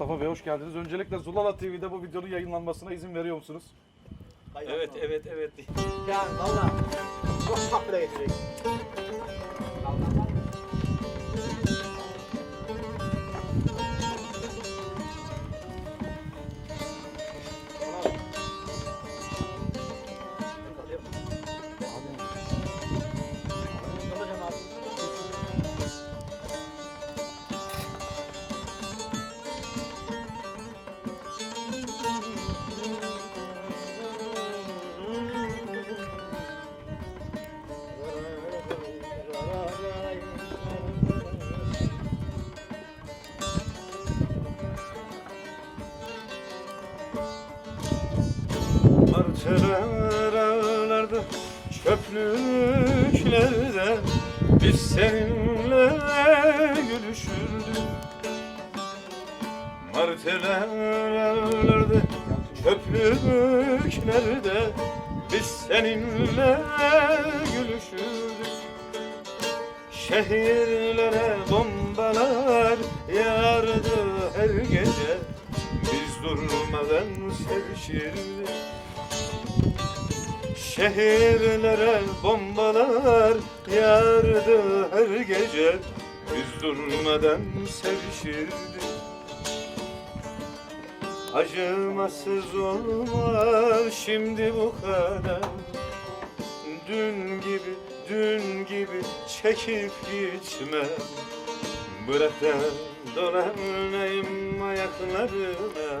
Mustafa Bey hoş geldiniz. Öncelikle Zulala TV'de bu videonun yayınlanmasına izin veriyor musunuz? Evet, evet, evet. Ya valla çok haklı getirecek. Ağlardı çöplüklerde Biz seninle gülüşürdük. Ağlardı çöplüklerde Biz seninle gülüşürdük. Şehirlere bombalar yağardı her gece. Biz durmadan sevişirdik Şehirlere bombalar yağardı her gece. Biz durmadan sevişirdik Acımasız olma şimdi bu kadar. Dün gibi, dün gibi çekip gitme Bırak da dolanayım ayaklarına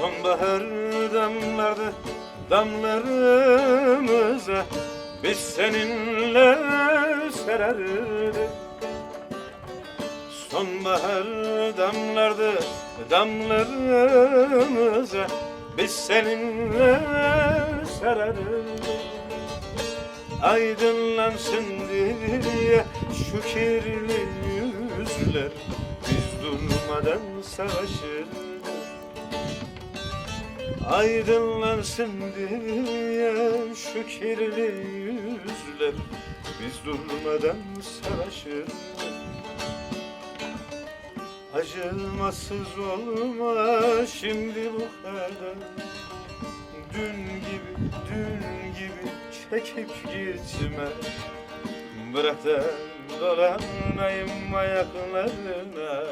Sonbahar damlardı damlarımıza Biz seninle sererdik Sonbahar damlardı damlarımıza Biz seninle sererdik Aydınlansın diye şu kirli yüzler Biz durmadan savaşırdık Aydınlansın diye şu kirli yüzler. Biz durmadan savaşırdık Acımasız olma. Şimdi bu kadar Dün gibi, dün gibi çekip gitme. Bırak da dolanayım ayaklarına.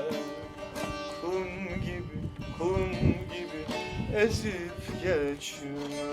Kum gibi, kum ezip geçme